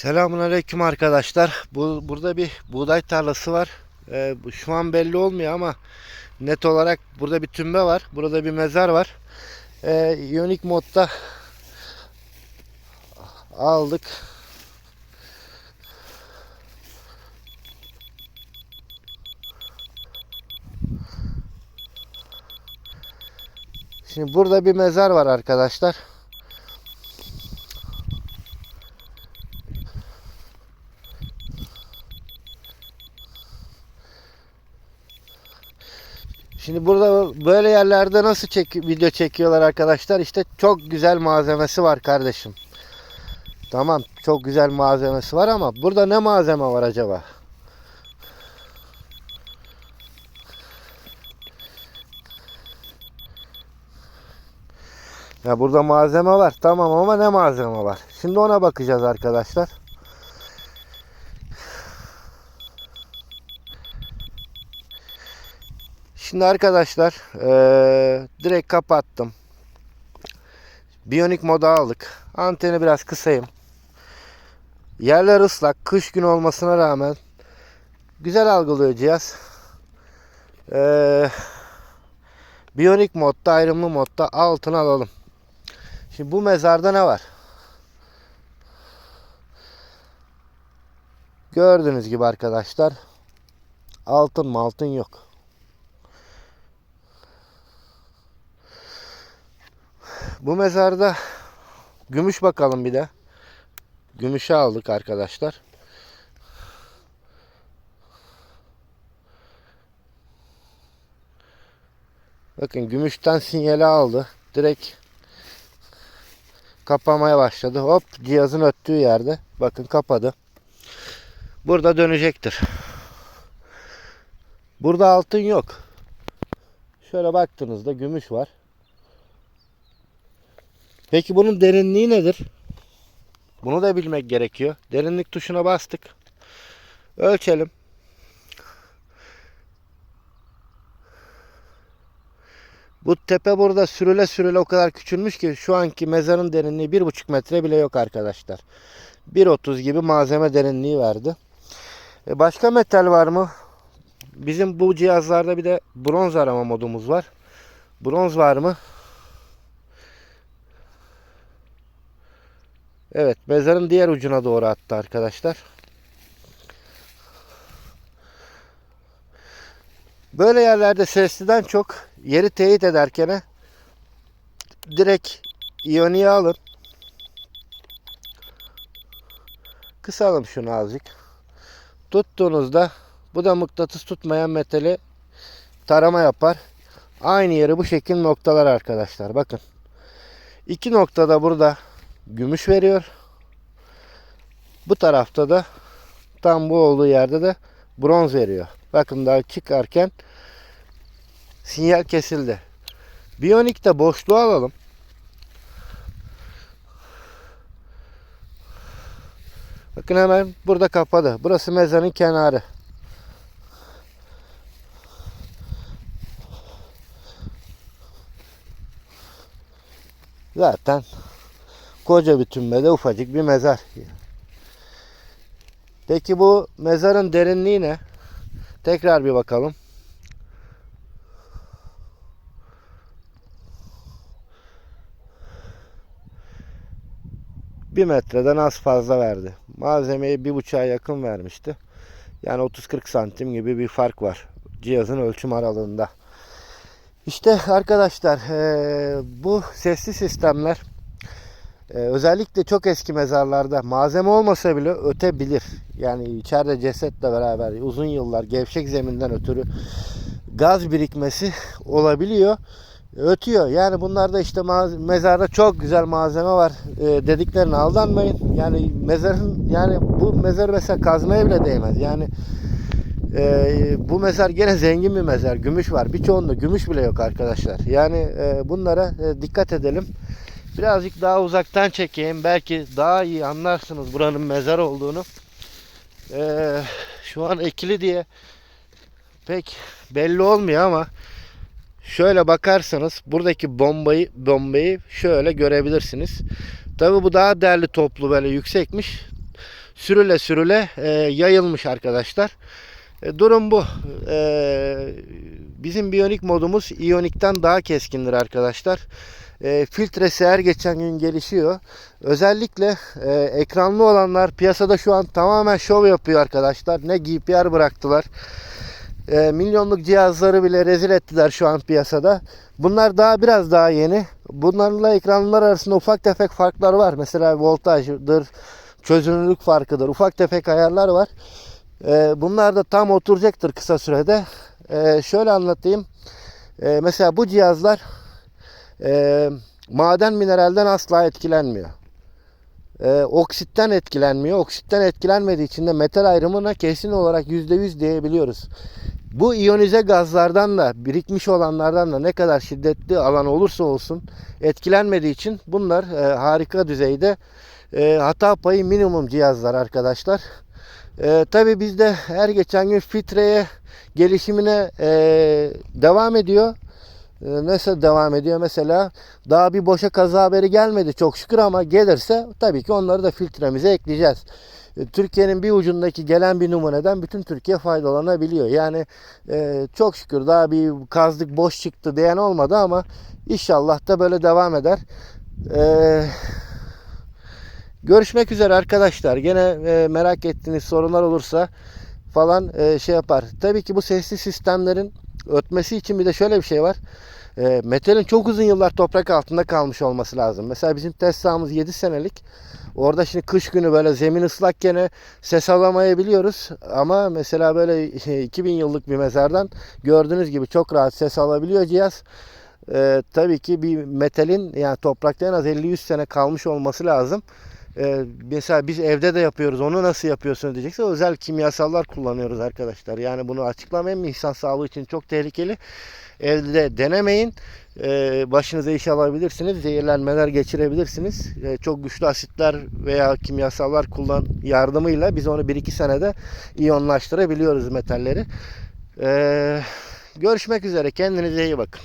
Selamun aleyküm arkadaşlar. Bu, burada bir buğday tarlası var. Ee, şu an belli olmuyor ama net olarak burada bir tümbe var. Burada bir mezar var. Ee, Ionic modda aldık. Şimdi burada bir mezar var arkadaşlar. Şimdi burada böyle yerlerde nasıl çek video çekiyorlar arkadaşlar? İşte çok güzel malzemesi var kardeşim. Tamam çok güzel malzemesi var ama burada ne malzeme var acaba? Ya burada malzeme var tamam ama ne malzeme var? Şimdi ona bakacağız arkadaşlar. Şimdi arkadaşlar eee, direkt kapattım. Biyonik moda aldık. Anteni biraz kısayım. Yerler ıslak. Kış günü olmasına rağmen güzel algılıyor cihaz. Eee Biyonik modda ayrımlı modda altına alalım. Şimdi bu mezarda ne var? Gördüğünüz gibi arkadaşlar altın mı altın yok. Bu mezarda gümüş bakalım bir de. Gümüşü aldık arkadaşlar. Bakın gümüşten sinyali aldı. Direkt kapamaya başladı. Hop cihazın öttüğü yerde. Bakın kapadı. Burada dönecektir. Burada altın yok. Şöyle baktığınızda gümüş var. Peki bunun derinliği nedir? Bunu da bilmek gerekiyor. Derinlik tuşuna bastık. Ölçelim. Bu tepe burada sürüle sürüle o kadar küçülmüş ki şu anki mezarın derinliği 1,5 metre bile yok arkadaşlar. 1.30 gibi malzeme derinliği verdi. E başka metal var mı? Bizim bu cihazlarda bir de bronz arama modumuz var. Bronz var mı? Evet mezarın diğer ucuna doğru attı arkadaşlar. Böyle yerlerde sesliden çok yeri teyit ederken direkt iyoniye alın. Kısalım şunu azıcık. Tuttuğunuzda bu da mıknatıs tutmayan metali tarama yapar. Aynı yeri bu şekil noktalar arkadaşlar. Bakın. İki noktada burada gümüş veriyor. Bu tarafta da tam bu olduğu yerde de bronz veriyor. Bakın daha çıkarken sinyal kesildi. Biyonik'te boşluğu alalım. Bakın hemen burada kapadı. Burası mezarın kenarı. Zaten koca bir tümbede ufacık bir mezar. Peki bu mezarın derinliği ne? Tekrar bir bakalım. Bir metreden az fazla verdi. Malzemeyi bir buçuğa yakın vermişti. Yani 30-40 santim gibi bir fark var. Cihazın ölçüm aralığında. İşte arkadaşlar bu sesli sistemler eee, özellikle çok eski mezarlarda malzeme olmasa bile ötebilir. Yani içeride cesetle beraber uzun yıllar gevşek zeminden ötürü gaz birikmesi olabiliyor. Ötüyor. Yani bunlarda işte mezarda çok güzel malzeme var eee, dediklerine aldanmayın. Yani mezarın yani bu mezar mesela kazmaya bile değmez. Yani ee, bu mezar gene zengin bir mezar. Gümüş var. Birçoğunda gümüş bile yok arkadaşlar. Yani e, bunlara e, dikkat edelim. Birazcık daha uzaktan çekeyim. Belki daha iyi anlarsınız buranın mezar olduğunu. Ee, şu an ekili diye pek belli olmuyor ama şöyle bakarsanız buradaki bombayı bombayı şöyle görebilirsiniz. Tabi bu daha değerli toplu böyle yüksekmiş. sürüle sürüle e, yayılmış arkadaşlar. E, durum bu. E, bizim biyonik modumuz iyonikten daha keskindir arkadaşlar. E, filtresi her geçen gün gelişiyor. Özellikle e, ekranlı olanlar piyasada şu an tamamen şov yapıyor arkadaşlar. Ne GPR bıraktılar. E, milyonluk cihazları bile rezil ettiler şu an piyasada. Bunlar daha biraz daha yeni. Bunlarla ekranlılar arasında ufak tefek farklar var. Mesela voltajdır, çözünürlük farkıdır. Ufak tefek ayarlar var. E, bunlar da tam oturacaktır kısa sürede. E, şöyle anlatayım. E, mesela bu cihazlar e, maden mineralden asla etkilenmiyor. E, oksitten etkilenmiyor. Oksitten etkilenmediği için de metal ayrımına kesin olarak %100 diyebiliyoruz. Bu iyonize gazlardan da birikmiş olanlardan da ne kadar şiddetli alan olursa olsun etkilenmediği için bunlar e, harika düzeyde e, hata payı minimum cihazlar arkadaşlar. E, Tabi bizde her geçen gün filtreye gelişimine e, devam ediyor. E, Nasıl devam ediyor mesela daha bir boşa kaza haberi gelmedi çok şükür ama gelirse tabii ki onları da filtremize ekleyeceğiz. E, Türkiye'nin bir ucundaki gelen bir numuneden bütün Türkiye faydalanabiliyor. Yani e, çok şükür daha bir kazdık boş çıktı diyen olmadı ama inşallah da böyle devam eder. E, görüşmek üzere arkadaşlar. Gene e, merak ettiğiniz sorunlar olursa falan e, şey yapar. Tabii ki bu sesli sistemlerin ötmesi için bir de şöyle bir şey var. E, metalin çok uzun yıllar toprak altında kalmış olması lazım. Mesela bizim test sahamız 7 senelik. Orada şimdi kış günü böyle zemin ıslak gene ses alamayabiliyoruz. Ama mesela böyle 2000 yıllık bir mezardan gördüğünüz gibi çok rahat ses alabiliyor cihaz. E, tabii ki bir metalin yani toprakta en az 50-100 sene kalmış olması lazım. E, mesela biz evde de yapıyoruz. Onu nasıl yapıyorsun diyecekse özel kimyasallar kullanıyoruz arkadaşlar. Yani bunu açıklamayayım. İnsan sağlığı için çok tehlikeli. Evde denemeyin. Ee, başınıza iş alabilirsiniz. Zehirlenmeler geçirebilirsiniz. Ee, çok güçlü asitler veya kimyasallar kullan yardımıyla biz onu 1-2 senede iyonlaştırabiliyoruz metalleri. Ee, görüşmek üzere. Kendinize iyi bakın.